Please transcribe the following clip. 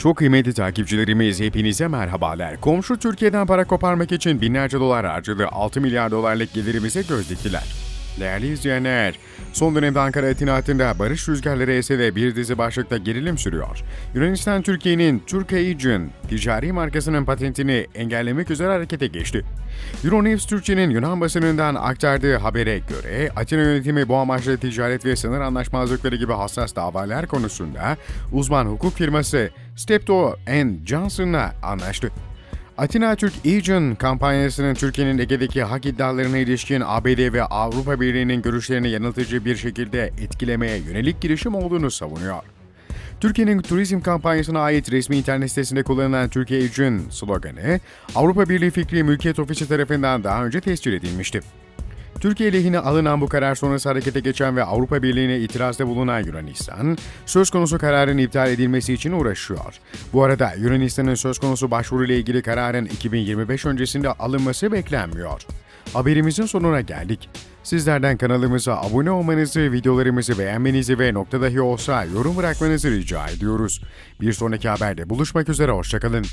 Çok kıymetli takipçilerimiz hepinize merhabalar. Komşu Türkiye'den para koparmak için binlerce dolar harcadı. 6 milyar dolarlık gelirimize göz diktiler. Değerli izleyenler, son dönemde Ankara Atina hattında barış rüzgarları ese de bir dizi başlıkta gerilim sürüyor. Yunanistan Türkiye'nin Turkagin ticari markasının patentini engellemek üzere harekete geçti. Euronews Türkçe'nin Yunan basınından aktardığı habere göre Atina yönetimi bu amaçla ticaret ve sınır anlaşmazlıkları gibi hassas davalar konusunda uzman hukuk firması Steptoe Johnson'la anlaştı. Atina Türk Agent kampanyasının Türkiye'nin Ege'deki hak iddialarına ilişkin ABD ve Avrupa Birliği'nin görüşlerini yanıltıcı bir şekilde etkilemeye yönelik girişim olduğunu savunuyor. Türkiye'nin turizm kampanyasına ait resmi internet sitesinde kullanılan Türkiye için sloganı, Avrupa Birliği Fikri Mülkiyet Ofisi tarafından daha önce tescil edilmişti. Türkiye lehine alınan bu karar sonrası harekete geçen ve Avrupa Birliği'ne itirazda bulunan Yunanistan, söz konusu kararın iptal edilmesi için uğraşıyor. Bu arada Yunanistan'ın söz konusu başvuruyla ilgili kararın 2025 öncesinde alınması beklenmiyor. Haberimizin sonuna geldik. Sizlerden kanalımıza abone olmanızı, videolarımızı beğenmenizi ve nokta dahi olsa yorum bırakmanızı rica ediyoruz. Bir sonraki haberde buluşmak üzere, hoşçakalın.